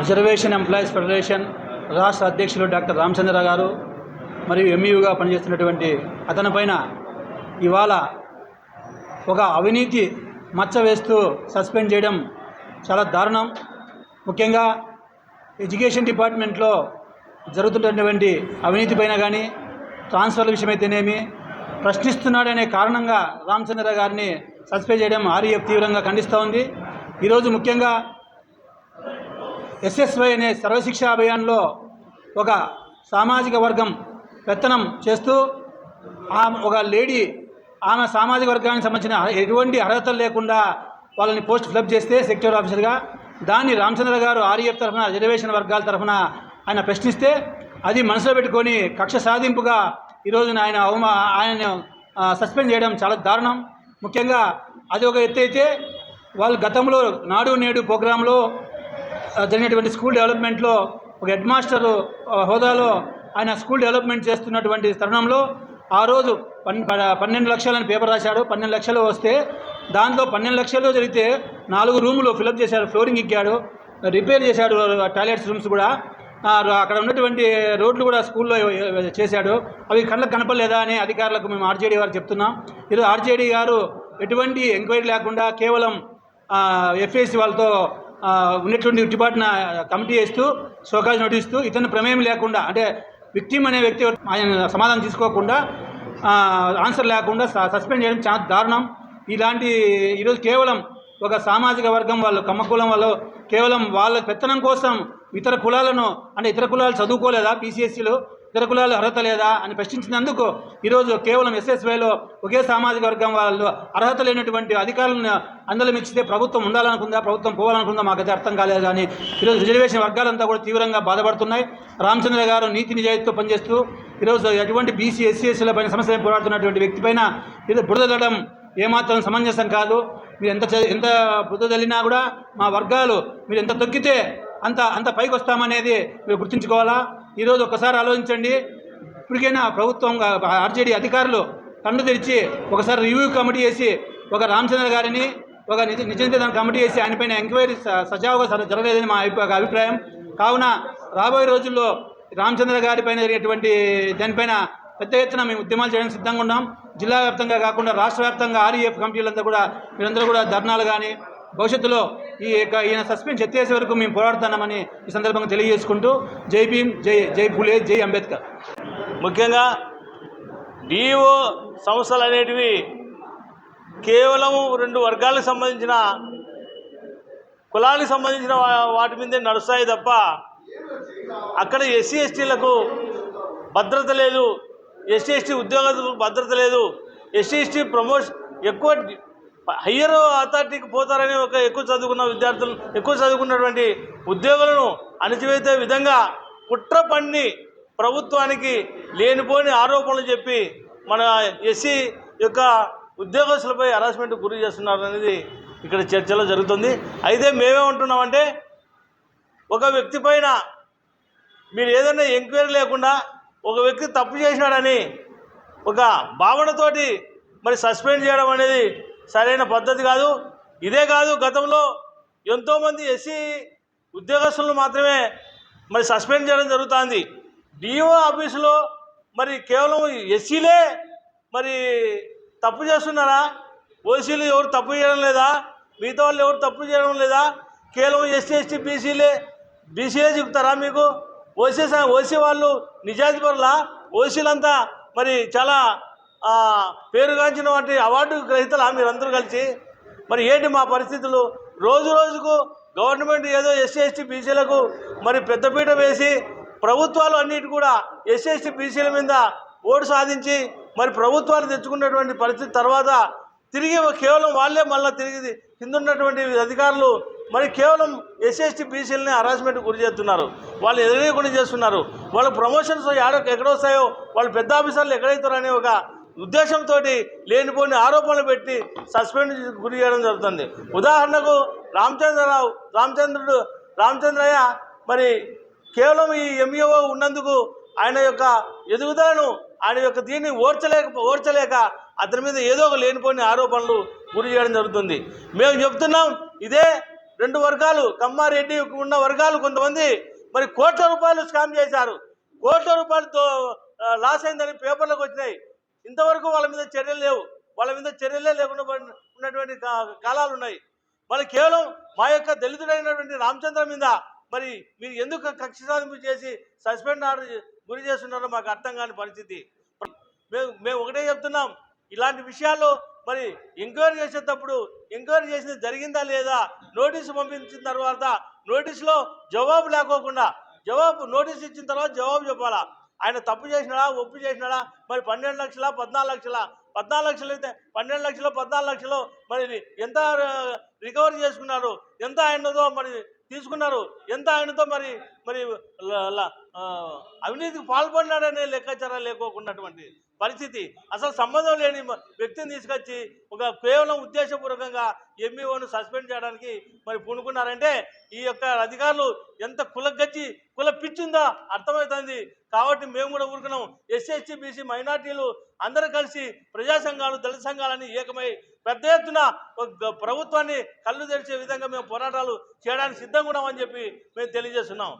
Reservation employees federation రాష్ట్ర అధ్యక్షులు doctor Ramachandra గారు మరియు ఎంఈయుగా పనిచేస్తున్నటువంటి అతనిపైన ఇవాళ ఒక అవినీతి మచ్చ వేస్తూ సస్పెండ్ చేయడం చాలా దారుణం. ముఖ్యంగా ఎడ్యుకేషన్ డిపార్ట్మెంట్లో జరుగుతున్నటువంటి అవినీతి పైన కానీ ట్రాన్స్ఫర్ల విషయమైతేనేమి ప్రశ్నిస్తున్నాడనే కారణంగా రామచంద్ర గారిని సస్పెండ్ చేయడం ఆర్ఈఎఫ్ తీవ్రంగా ఖండిస్తూ ఉంది. ఈరోజు ముఖ్యంగా ఎస్ఎస్వై అనే సర్వశిక్ష అభియాన్లో ఒక సామాజిక వర్గం పెత్తనం చేస్తూ ఆ ఒక లేడీ ఆమె సామాజిక వర్గానికి సంబంధించిన ఎటువంటి అర్హతలు లేకుండా వాళ్ళని పోస్ట్ ఫిలప్ చేస్తే సెక్టర్ ఆఫీసర్గా. దాన్ని రామచంద్ర గారు ఆర్ఎఫ్ తరఫున రిజర్వేషన్ వర్గాల తరఫున ఆయన ప్రశ్నిస్తే అది మనసులో పెట్టుకొని కక్ష సాధింపుగా ఈరోజు ఆయన అవమా ఆయనను సస్పెండ్ చేయడం చాలా దారుణం. ముఖ్యంగా అది ఒక ఎత్తు అయితే వాళ్ళు గతంలో నాడు నేడు ప్రోగ్రాంలో జరిగినటువంటి స్కూల్ డెవలప్మెంట్లో ఒక హెడ్ మాస్టర్ హోదాలో ఆయన స్కూల్ డెవలప్మెంట్ చేస్తున్నటువంటి తరుణంలో ఆ రోజు పన్ ప- పన్నెండు లక్షలని పేపర్ రాశాడు. పన్నెండు లక్షలు వస్తే దాంట్లో పన్నెండు లక్షలు జరిగితే నాలుగు రూములు ఫిలప్ చేశాడు ఫ్లోరింగ్ ఎక్కాడు రిపేర్ చేశాడు టాయిలెట్స్ రూమ్స్ కూడా. అక్కడ ఉన్నటువంటి రోడ్లు కూడా స్కూల్లో చేశాడు. అవి కళ్ళకు కనపడలేదా అని అధికారులకు మేము ఆర్జేడీ గారు చెప్తున్నాం. ఈరోజు ఆర్జేడీ గారు ఎటువంటి ఎంక్వైరీ లేకుండా కేవలం ఎఫ్ఏసి వాళ్ళతో ఉన్నటువంటి డిపార్ట్మెంట్ కమిటీ వేస్తూ షోకాజ్ నటిస్తూ ఇతను ఇతని ప్రమేయం లేకుండా అంటే విక్టిమ్ అనే వ్యక్తి ఆయన సమాధానం తీసుకోకుండా ఆన్సర్ లేకుండా స- సస్పెండ్ చేయడం చాలా దారుణం. ఇలాంటి ఈరోజు కేవలం ఒక సామాజిక వర్గం వాళ్ళు కమ్మకులం వాళ్ళు కేవలం వాళ్ళ పెత్తనం కోసం ఇతర కులాలను అంటే ఇతర కులాలు చదువుకోలేదా పీసీఎస్సీలో? ఇతర కులాలు అర్హత లేదా అని ప్రశ్నించినందుకు ఈరోజు కేవలం ఎస్ఎస్వైలో ఒకే సామాజిక వర్గం వాళ్ళు అర్హత లేనటువంటి అధికారులను అందలం ఇచ్చితే ప్రభుత్వం ఉండాలనుకుందా ప్రభుత్వం పోవాలనుకుందా మాకైతే అర్థం కాలేదు కానీ ఈరోజు రిజర్వేషన్ వర్గాలంతా కూడా తీవ్రంగా బాధపడుతున్నాయి. రామచంద్ర గారు నీతి నిజాయితీతో పనిచేస్తూ ఈరోజు ఎటువంటి బీసీ ఎస్సీ ఎస్సీల పైన సమస్య పోరాడుతున్నటువంటి వ్యక్తి పైన ఇది బురదలడం ఏమాత్రం సమంజసం కాదు. మీరు ఎంత చ- ఎంత బుద్ధ తల్లినా కూడా మా వర్గాలు మీరు ఎంత తొక్కితే అంత అంత పైకి వస్తామనేది మీరు గుర్తుంచుకోవాలా? ఈరోజు ఒకసారి ఆలోచించండి. ఇప్పటికైనా ప్రభుత్వం ఆర్జేడీ అధికారులు కన్ను తెరిచి ఒకసారి రివ్యూ కమిటీ వేసి ఒక రామచంద్ర గారిని ఒక నిజ నిజ కమిటీ వేసి ఆయనపైన ఎంక్వైరీ సజావుగా జరగలేదని మా అభిప్రాయం. కావున రాబోయే రోజుల్లో రామచంద్ర గారి పైన జరిగేటువంటి దానిపైన పెద్ద ఎత్తున మేము ఉద్యమాలు చేయడానికి సిద్ధంగా ఉన్నాం. జిల్లా వ్యాప్తంగా కాకుండా రాష్ట్ర వ్యాప్తంగా ఆర్ఈఎఫ్ కమిటీలంతా కూడా మీరందరూ కూడా ధర్నాలు కానీ భవిష్యత్తులో ఈ యొక్క ఈయన సస్పెండ్ ఎత్తేసే వరకు మేము పోరాడుతున్నామని ఈ సందర్భంగా తెలియజేసుకుంటూ జై భీమ్ జై జై ఫులే జై అంబేద్కర్. ముఖ్యంగా డిఓ సంస్థలు అనేటివి కేవలం రెండు వర్గాలకు సంబంధించిన కులానికి సంబంధించిన వాటి మీదే నడుస్తాయి తప్ప అక్కడ ఎస్సీ ఎస్టీలకు భద్రత లేదు. ఎస్సీ ఎస్టీ ఉద్యోగులకు భద్రత లేదు. ఎస్సీ ఎస్టీ ప్రమోషన్ ఎక్కువ హయ్యర్ అథారిటీకి పోతారని ఒక ఎక్కువ చదువుకున్న విద్యార్థులు ఎక్కువ చదువుకున్నటువంటి ఉద్యోగులను అణచివేసే విధంగా కుట్ర పండి ప్రభుత్వానికి లేనిపోని ఆరోపణలు చెప్పి మన ఎస్సీ యొక్క ఉద్యోగస్తులపై హరాస్మెంట్ గురి చేస్తున్నారు అనేది ఇక్కడ చర్చలో జరుగుతుంది. అయితే మేమేమంటున్నామంటే ఒక వ్యక్తి పైన మీరు ఏదైనా ఎంక్వైరీ లేకుండా ఒక వ్యక్తి తప్పు చేసినాడని ఒక భావనతోటి మరి సస్పెండ్ చేయడం అనేది సరైన పద్ధతి కాదు. ఇదే కాదు గతంలో ఎంతోమంది ఎస్సీ ఉద్యోగస్తులను మాత్రమే మరి సస్పెండ్ చేయడం జరుగుతుంది. డిఓ ఆఫీసులో మరి కేవలం ఎస్సీలే మరి తప్పు చేస్తున్నారా? ఓసీలు ఎవరు తప్పు చేయడం లేదా? మిగతా వాళ్ళు ఎవరు తప్పు చేయడం లేదా? కేవలం ఎస్సీ ఎస్టీ బీసీలే బీసీలే చెప్తారా మీకు? ఓసీ ఓసీ వాళ్ళు నిజాయితీ పరులా? ఓసీలంతా మరి చాలా పేరుగాంచిన వంటి అవార్డు గ్రహీతలా మీరందరూ కలిసి మరి ఏంటి మా పరిస్థితులు? రోజు రోజుకు గవర్నమెంట్ ఏదో ఎస్సీ ఎస్టీ బీసీలకు మరి పెద్దపీట వేసి ప్రభుత్వాలు అన్నిటి కూడా ఎస్సీ ఎస్టీ బీసీల మీద ఓటు సాధించి మరి ప్రభుత్వాలు తెచ్చుకున్నటువంటి పరిస్థితి తర్వాత తిరిగి కేవలం వాళ్ళే మళ్ళీ తిరిగి కింద ఉన్నటువంటి అధికారులు మరి కేవలం ఎస్సీఎస్టీ బీసీలని హరాస్మెంట్ గురి చేస్తున్నారు. వాళ్ళు ఎదురేయకుండా చేస్తున్నారు. వాళ్ళ ప్రమోషన్స్ ఎక్కడ ఎక్కడ వస్తాయో వాళ్ళు పెద్ద ఆఫీసర్లు ఎక్కడైతారనే ఒక ఉద్దేశంతో లేనిపోని ఆరోపణలు పెట్టి సస్పెండ్ గురి చేయడం జరుగుతుంది. ఉదాహరణకు రామచంద్రరావు రామచంద్రుడు రామచంద్రయ్య మరి కేవలం ఈ ఎంఈఓ ఉన్నందుకు ఆయన యొక్క ఎదుగుదలను ఆయన యొక్క దీన్ని ఓర్చలేక ఓర్చలేక అతని మీద ఏదో ఒక లేనిపోని ఆరోపణలు గురి చేయడం జరుగుతుంది. మేము చెప్తున్నాం ఇదే రెండు వర్గాలు కమ్మారెడ్డి ఉన్న వర్గాలు కొంతమంది మరి కోట్ల రూపాయలు స్కామ్ చేశారు. కోట్ల రూపాయలతో లాస్ అయిందని పేపర్లకు వచ్చినాయి. ఇంతవరకు వాళ్ళ మీద చర్యలు లేవు. వాళ్ళ మీద చర్యలే లేకుండా ఉన్నటువంటి కాలాలు ఉన్నాయి. మరి కేవలం మా యొక్క దళితుడైనటువంటి రామచంద్ర మీద మరి మీరు ఎందుకు కక్ష సాధింపు చేసి సస్పెండ్ ఆర్డర్ గురి చేస్తున్నారో మాకు అర్థం కాని పరిస్థితి. మేము మేము ఒకటే చెప్తున్నాం. ఇలాంటి విషయాల్లో మరి ఎంక్వైరీ చేసేటప్పుడు ఎంక్వైరీ చేసింది జరిగిందా లేదా నోటీసు పంపించిన తర్వాత నోటీసులో జవాబు లేకోకుండా జవాబు నోటీస్ ఇచ్చిన తర్వాత జవాబు చెప్పాలా? ఆయన తప్పు చేసినాడా ఒప్పు చేసినాడా? మరి పన్నెండు లక్షల పద్నాలుగు లక్షల? పద్నాలుగు లక్షలు అయితే పన్నెండు లక్షలు పద్నాలుగు లక్షలు మరి ఎంత రికవరీ చేసుకున్నారు? ఎంత ఆయనతో మరి తీసుకున్నారు? ఎంత ఆయనతో మరి మరి అవినీతికి పాల్పడినాడనే లెక్కాచారాలు లేకోకున్నటువంటి పరిస్థితి. అసలు సంబంధం లేని వ్యక్తిని తీసుకొచ్చి ఒక కేవలం ఉద్దేశపూర్వకంగా ఎంఈఓను సస్పెండ్ చేయడానికి మరి పూనుకున్నారంటే ఈ యొక్క అధికారులు ఎంత కులగచ్చి కుల పిచ్చుందా అర్థమవుతుంది. కాబట్టి మేము కూడా ఊరుకున్నాం. ఎస్సీ ఎస్టీ బీసీ మైనార్టీలు అందరూ కలిసి ప్రజా సంఘాలు దళిత సంఘాలని ఏకమై పెద్ద ఎత్తున ఒక ప్రభుత్వాన్ని కళ్ళు తెరిచే విధంగా మేము పోరాటాలు చేయడానికి సిద్ధంగా ఉన్నామని చెప్పి మేము తెలియజేస్తున్నాం.